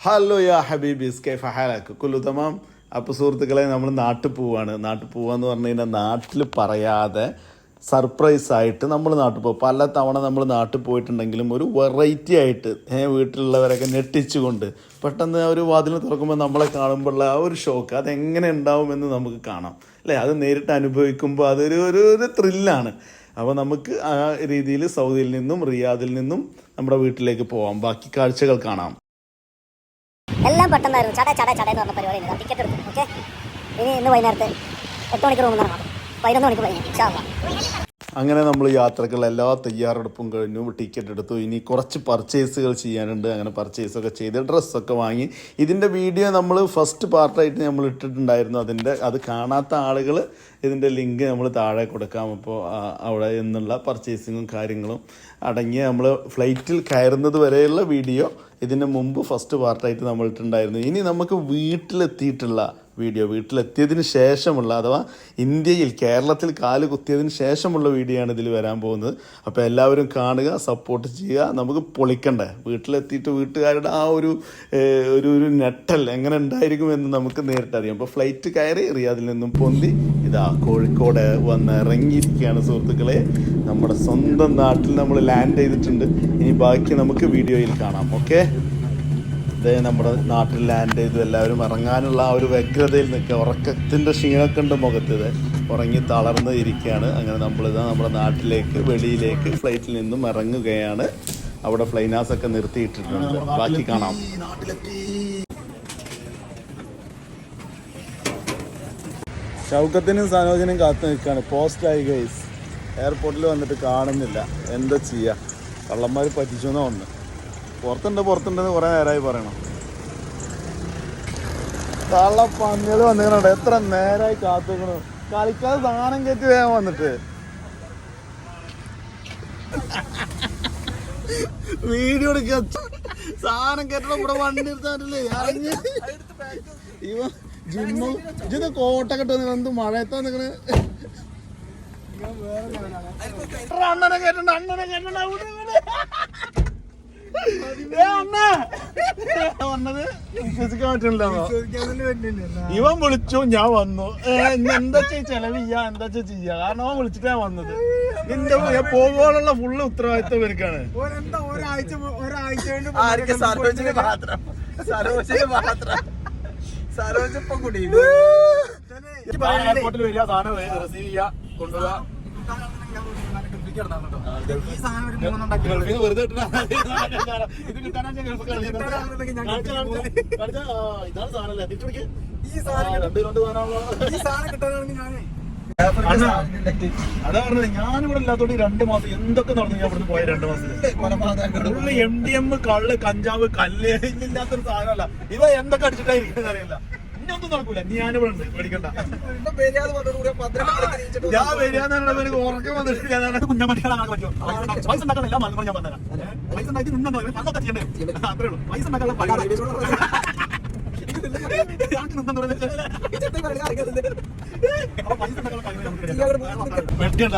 Hello യാ ഹബീബി കൈഫ ഹാലാക്ക്? കുല്ലു തമാം. അപ്പോൾ സുഹൃത്തുക്കളെ നമ്മൾ നാട്ടിൽ പോവാണ്. നാട്ടിൽ പോവാന്ന് പറഞ്ഞു കഴിഞ്ഞാൽ നാട്ടിൽ പറയാതെ സർപ്രൈസ് ആയിട്ട് നമ്മൾ നാട്ടിൽ പോകും. പല തവണ നമ്മൾ നാട്ടിൽ പോയിട്ടുണ്ടെങ്കിലും ഒരു വെറൈറ്റി ആയിട്ട് വീട്ടിലുള്ളവരൊക്കെ ഞെട്ടിച്ചുകൊണ്ട് പെട്ടെന്ന് ഒരു വാതിൽ തുറക്കുമ്പോൾ നമ്മളെ കാണുമ്പോഴുള്ള ആ ഒരു ഷോക്ക് അതെങ്ങനെ ഉണ്ടാവുമെന്ന് നമുക്ക് കാണാം. അല്ലേ? അത് നേരിട്ട് അനുഭവിക്കുമ്പോൾ അതൊരു ഒരു ഒരു ത്രില്ലാണ് അപ്പോൾ നമുക്ക് ആ രീതിയിൽ സൗദിയിൽ നിന്നും റിയാദിൽ നിന്നും നമ്മുടെ വീട്ടിലേക്ക് പോവാം. ബാക്കി കാഴ്ചകൾ കാണാം. എല്ലാം പെട്ടെന്നായിരുന്നു. ചട ചട ചട എന്ന് പറഞ്ഞ പരിപാടി ടിക്കറ്റ് എടുക്കും ഓക്കെ ഇനി ഇന്ന് വൈകുന്നേരത്ത് എട്ട് മണിക്ക് റൂമിൽ നിന്ന് പതിനൊന്ന് മണിക്ക് കഴിഞ്ഞു ഇൻഷാല്ലാ അങ്ങനെ നമ്മൾ യാത്രക്കുള്ള എല്ലാ തയ്യാറെടുപ്പും കഴിഞ്ഞു ടിക്കറ്റ് എടുത്തു. ഇനി കുറച്ച് പർച്ചേസുകൾ ചെയ്യാനുണ്ട്. അങ്ങനെ പർച്ചേസൊക്കെ ചെയ്ത് ഡ്രസ്സൊക്കെ വാങ്ങി. ഇതിന്റെ വീഡിയോ നമ്മൾ ഫസ്റ്റ് പാർട്ടായിട്ട് നമ്മൾ ഇട്ടിട്ടുണ്ടായിരുന്നു. അതിന്റെ അത് കാണാത്ത ആളുകൾ ഇതിന്റെ ലിങ്ക് നമ്മൾ താഴെ കൊടുക്കാം. അപ്പോൾ അവിടെ നിന്നുള്ള പർച്ചേസിങ്ങും കാര്യങ്ങളും അടങ്ങി നമ്മൾ ഫ്ലൈറ്റിൽ കയറുന്നത് വരെയുള്ള വീഡിയോ ഇതിന് മുമ്പ് ഫസ്റ്റ് പാർട്ടായിട്ട് നമ്മൾ ഇട്ടുണ്ടായിരുന്നു ഇനി നമുക്ക് വീട്ടിലെത്തിയിട്ടുള്ള വീഡിയോ വീട്ടിലെത്തിയതിന് ശേഷമുള്ള അഥവാ ഇന്ത്യയിൽ കേരളത്തിൽ കാൽ കുത്തിയതിന് ശേഷമുള്ള വീഡിയോ ആണ് ഇതിൽ വരാൻ പോകുന്നത്. അപ്പോൾ എല്ലാവരും കാണുക സപ്പോർട്ട് ചെയ്യുക. നമുക്ക് പൊളിക്കണ്ടേ? വീട്ടിലെത്തിയിട്ട് വീട്ടുകാരുടെ ആ ഒരു ഒരു ഒരു നെട്ടൽ എങ്ങനെ ഉണ്ടായിരിക്കും എന്ന് നമുക്ക് നേരിട്ടറിയാം അപ്പോൾ ഫ്ലൈറ്റ് കയറി റിയാദിൽ നിന്നും പൊന്തി ഇതാ കോഴിക്കോട് വന്ന് ഇറങ്ങിയിരിക്കുകയാണ് സുഹൃത്തുക്കളെ. നമ്മുടെ സ്വന്തം നാട്ടിൽ നമ്മൾ ലാൻഡ് ചെയ്തിട്ടുണ്ട്. ഇനി ബാക്കി നമുക്ക് വീഡിയോയിൽ കാണാം. ഓക്കെ നമ്മുടെ നാട്ടിൽ ലാൻഡ് ചെയ്ത് എല്ലാവരും ഇറങ്ങാനുള്ള ആ ഒരു വ്യഗ്രതയിൽ നിൽക്കുക. ഉറക്കത്തിന്റെ ക്ഷീണമൊക്കെ ഉണ്ട് മുഖത്ത് ഇത്. ഉറങ്ങി തളർന്ന് ഇരിക്കുകയാണ്. അങ്ങനെ നമ്മളിതാ നമ്മുടെ നാട്ടിലേക്ക് വെളിയിലേക്ക് ഫ്ലൈറ്റിൽ നിന്നും ഇറങ്ങുകയാണ്. അവിടെ ഫ്ലൈനാസ് ഒക്കെ നിർത്തിയിട്ടിട്ടുണ്ട്. ബാക്കി കാണാം. ഷൗക്കത്തിനും സനോജിനും കാത്തു നിൽക്കുകയാണ്. പോസ്റ്റായി ഗൈസ് എയർപോർട്ടിൽ വന്നിട്ട് കാണുന്നില്ല. എന്താ ചെയ്യുക കള്ളന്മാർ പറ്റിച്ചു എന്നാ ഒന്ന് പുറത്തുണ്ട് പുറത്തുണ്ടെന്ന് കുറേ നേരമായി പറയണം. കള്ള പന്നികൾ വന്നിട്ടുണ്ട് എത്ര നേരമായി കാത്തുക്കണു. കളിക്കാതെ സാധനം കയറ്റി വേഗം വന്നിട്ട്. വീഡിയോ എടുക്കുക സാധനം കയറ്റണം ഇവിടെ വണ്ടി എടുത്താറില്ലേ ഇറങ്ങി. ഇവ ജിമ്മു ഇജത് കോട്ടക്കെട്ട് എന്ത് മഴയത്താ നിക്കണ്? അണ്ണനെ കേട്ടണ്ട അണ്ണനെ കേട്ടണ്ട അവിടെ. വന്നത് വിശ്വസിക്കാൻ പറ്റണില്ലെന്നോ ഇവൻ വിളിച്ചു ഞാൻ വന്നു. എന്താ ചെയ്യ ചെലവ് ചെയ്യാ എന്താ ചെയ്യാ ചെയ്യാ? കാരണം അവൻ വിളിച്ചിട്ടാ വന്നത്. എന്റെ പോകുമ്പോഴുള്ള ഫുള്ള് ഉത്തരവാദിത്വം ഇവർക്കാണ്. ഒരെന്താ ഒരാഴ്ച ഒരാഴ്ച കൊണ്ട് ആർക്ക് സരോജിന് മാത്രം. സരോജിന് മാത്രം. സരോജ് ഇപ്പൊ കുടി എയർപോർട്ടിൽ വരിക സാധനം റിസീവ് ചെയ്യുക കൊണ്ടുപോകുക വെറുതെ ഇത് കിട്ടാനാ ഇതാണ് ഈ സാധനം. ഈ സാധനം ഞാനിവിടെ രണ്ട് മാസം എന്തൊക്കെ നടന്നു ഞാൻ ഇവിടുന്ന് പോയ രണ്ട് മാസം എം ഡി എം കള്ള് കഞ്ചാവ് കല്ല് ഇല്ലാത്തൊരു സാധനമല്ല ഇവ എന്തൊക്കെ അടിച്ചിട്ടായിരിക്കും അറിയില്ല ഇന്നൊന്നും നടക്കൂല. നീ ഞാനിവിടെ ഉണ്ട് പേടിക്കണ്ട. ഇപ്പൊ പെരിയാതെ വന്നതോടുകൂടി പന്ത്രണ്ട് മണിക്ക് എണീച്ചിട്ട് ഞാൻ വന്നിട്ട് ഞാൻ കുഞ്ഞമ്മടികളാണ് പറ്റുമോ പൈസ ഉണ്ടാക്കാനില്ല മലപ്പുറം ഞാൻ പറഞ്ഞുതരാം പൈസ ഉണ്ടാക്കി നിന്നുണ്ടോ പണ്ടൊക്കെ ചെയ്യണ്ടേ? അത്രേ ഉള്ളൂ. പൈസ ഉണ്ടാക്കാനുള്ള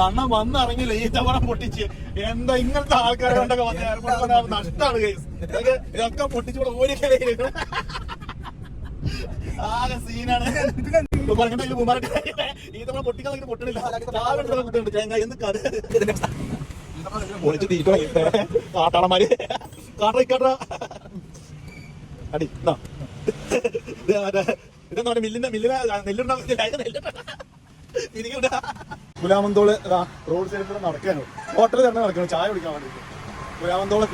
അണ്ണ വന്നിറങ്ങില്ല ഈ തവണ പൊട്ടിച്ച്. എന്താ ഇങ്ങനത്തെ ആൾക്കാരെ കൊണ്ടൊക്കെ വന്ന നഷ്ടമാണ് കേസ് ഇതൊക്കെ പൊട്ടിച്ചു ഓരോ ഒരു കലയിൽ ആകെ സീനാണ് ഇതെന്താ ഗുലാമന്തോൾ റോഡ് സൈഡിൽ നടക്കാനോ ഹോട്ടലിൽ തന്നെ നടക്കണം ചായ കുടിക്കാൻ വേണ്ടിട്ട് ഗുലാമന്തോൾ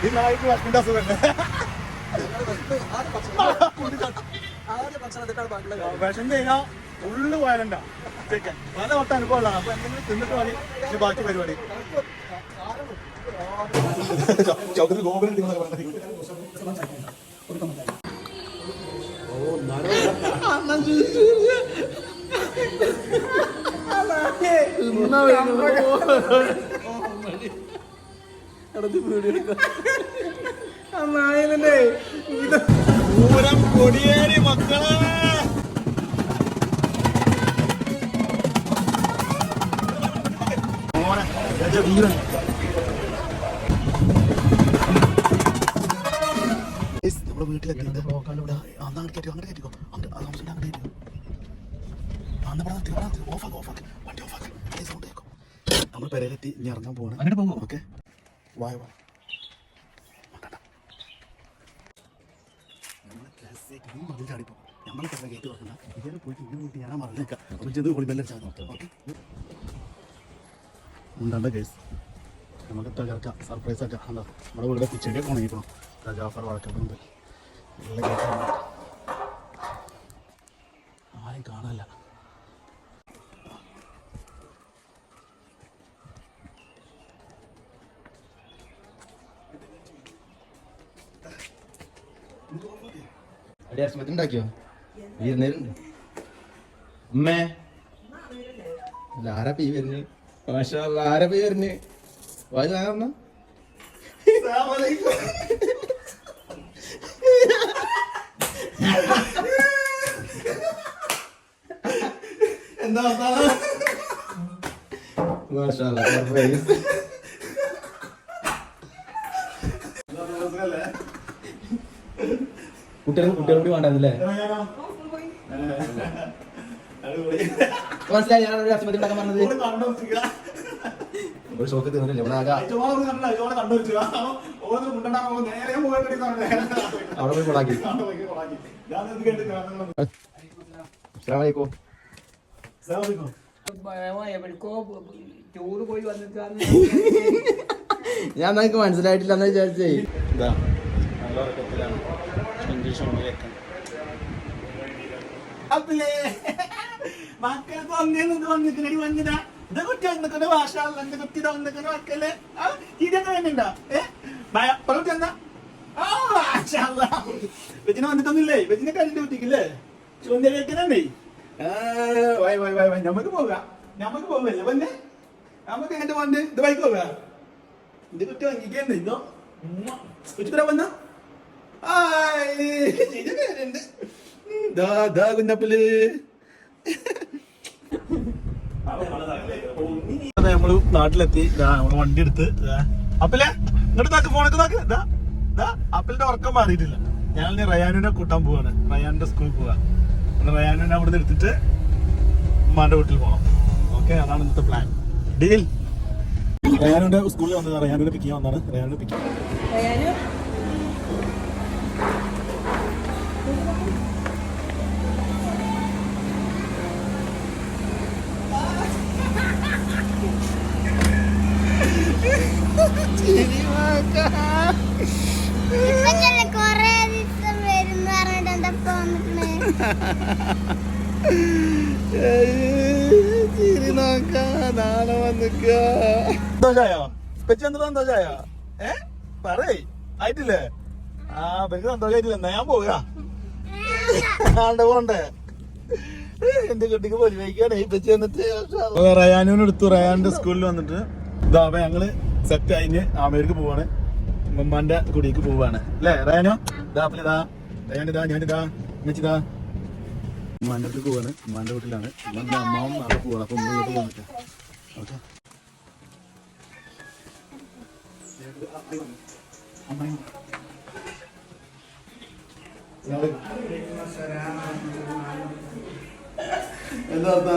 ഈ നായിക്ക് ഭക്ഷണത്തിന്റെ അസുഖം വിഷം കഴിഞ്ഞാൽ ഫുള്ള് വയലണ്ട ചിക്കൻ. പല വട്ടം അനുഭവമുള്ളതാണ്. അപ്പൊ എന്തെങ്കിലും തിന്നിട്ട് മതി ഇനി ബാക്കി പരിപാടി. ചൗധരി ഗോപുരം പൂരം കൊടിയേരി മക്കളെ. നമ്മുടെ വീട്ടിലെത്തി. അങ്ങനെ കയറ്റിക്കോ അങ്ങോട്ട് കയറ്റിക്കോ. താമസം അങ്ങോട്ട് കയറ്റിക്കോ. അന്ന് ഇവിടെ നിർത്തി ഇവിടെ നിർത്തി. ഓഫാക്ക് ഓഫാക്ക് വണ്ടി ഓഫാക്ക് സൗണ്ട് കേൾക്കും നമ്മൾ പെരയിലെത്തി ഇനി ഇറങ്ങാൻ പോകണം അങ്ങോട്ട് പോകുമോ ഓക്കെ വായ വാ മതിൽ ചാടിപ്പോ. നമ്മളെ കഥ കേട്ട് പറഞ്ഞ ഇതുവരെ പോയിട്ട് ഇങ്ങനെ പോയിട്ട് ഞാൻ മറന്നേക്കാം അപ്പോൾ ചെന്ന് കൂടി ബെല്ലം ചാടും ഓക്കെ ഉണ്ടാണ്ട കേസ് നമുക്ക് തകർക്കാം സർപ്രൈസ് ആക്കാം എന്താ നമ്മുടെ വീട് കിച്ചടിയൊക്കെ ഉണങ്ങിക്കണം ജാഫർ വഴക്കുന്നുണ്ട് ആരും കാണാനില്ല. ഉണ്ടാക്കിയോ? വരുന്നേരുണ്ട് അമ്മേ അല്ല ആരാ പീ വരുന്നത്? ആരാ പീ വരുന്നത് വായി സാധാരണ എന്താ മാഷാ അല്ലാ, surprise. കുട്ടികൾക്ക് കുട്ടികൾ കൂടി വേണ്ടതല്ലേ? മനസ്സിലായി? ഒരു അസ്മത്ത് ഉണ്ടാക്കാൻ പറഞ്ഞത്. ഒരു ഷോക്ക് തീർന്നില്ല ഇവിടെ ആകെ അവിടെ പോയി കൊളാക്കി. അസ്സലാമലൈക്കും. ഞാൻ നിങ്ങൾക്ക് മനസ്സിലായിട്ടില്ല എന്ന് വിചാരിച്ചേ. ഇതാ നല്ല ഉറക്കത്തിലാണ്. ഇംഗ്ലീഷ് മക്കൾക്ക് വന്നേന്ന് വന്നിക്കണടി വന്നതാ ഇത് കുട്ടി വന്നിക്കണ ഭാഷ എന്റെ കുട്ടി വന്നിക്കണ മക്കളെ ഇതൊക്കെ വേണ്ടോ ഏ? എന്താ ആ വെജിനെ വന്നിട്ടൊന്നുമില്ലേ? വെജിനെ കണ്ടിട്ട് കുട്ടിക്കില്ലേ കേൾക്കണേ വൈ വൈ വൈ വായ് നമുക്ക് പോകാം. നമുക്ക് പോകല്ലേ വന്നേ? നമുക്ക് എങ്ങനെ പോകണ്ടേ ഇത് ബൈക്ക് പോകാം. ഇത് കുട്ടി വാങ്ങിക്കണ്ടേ ഇതോ. ദാ വന്ന കുഞ്ഞപ്പൽ നമ്മൾ നാട്ടിലെത്തി. നമ്മൾ വണ്ടി എടുത്ത്. അപ്പലെ ഇങ്ങോട്ട് താക്ക് ഫോണൊക്കെ ദാ, അപ്പലിന്റെ ഉറക്കം മാറിയിട്ടില്ല. ഞാൻ റയാനുവിനെ കൂട്ടാൻ പോവാണ്. റയാന്റെ സ്കൂളിൽ പോവാ റയാനുവിനെ അവിടെ എടുത്തിട്ട് ഉമ്മാന്റെ വീട്ടിൽ പോകണം ഓക്കെ അതാണ് ഇന്നത്തെ പ്ലാൻ ഡീൽ റയാനുവിന്റെ സ്കൂളിൽ വന്നത് റയാനുവിനെ പിക്ക് ചെയ്യാൻ വന്നാണ് റയാനുവിനെ പിക്ക് ഇപ്പഴല്ലേ പറഞ്ഞിട്ട് എന്താ പോന്നിട്ട് സന്തോഷായോ? പെച്ച് എന്ത് സന്തോഷായോ? ഏ? പറയ്. ആയിട്ടില്ലേ? ആ പെച്ച് സന്തോഷായിട്ടില്ല? എന്നാ ഞാൻ പോകാ ആണ്ട് പോണ്ടേ എന്റെ കുട്ടിക്ക് പൊലി വയ്ക്കാണ് ഈ പെച്ച് വന്നിട്ട് റയാനുവിന് എടുത്തു. റയാന്റെ സ്കൂളിൽ വന്നിട്ട് ഇതാ അപ്പൊ ഞങ്ങൾ സെറ്റ് കഴിഞ്ഞ് ആമേർക്ക് പോവാണ്. ഉമ്മന്റെ കുടിക്ക് പോവാണ്. അല്ലേ റയാനോ? ഇതാ അപ്പല ഇതാ. റയാനിതാ ഞാനിതാ അമ്മച്ചിതാ ഉമ്മാന്റെ അടുത്ത് പോവാണ്. ഉമ്മാന്റെ വീട്ടിലാണ്. ഉമ്മാന്റെ അമ്മാവും നാളെ പോവാണ്. അപ്പൊ ഉമ്മ പോകാൻ പറ്റാം ഓക്കെ. എന്താ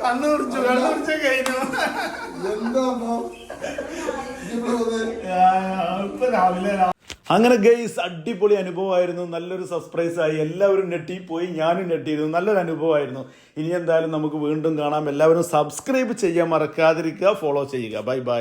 കണ്ണു കുടിച്ചു കഴിഞ്ഞു എന്താ അങ്ങനെ ഗെയ്സ് അടിപൊളി അനുഭവമായിരുന്നു. നല്ലൊരു സർപ്രൈസ് ആയി. എല്ലാവരും ഞെട്ടിപ്പോയി. ഞാനും ഞെട്ടിയിരുന്നു. നല്ലൊരു അനുഭവമായിരുന്നു. ഇനി എന്തായാലും നമുക്ക് വീണ്ടും കാണാം. എല്ലാവരും സബ്സ്ക്രൈബ് ചെയ്യാൻ മറക്കാതിരിക്കുക. ഫോളോ ചെയ്യുക. Bye bye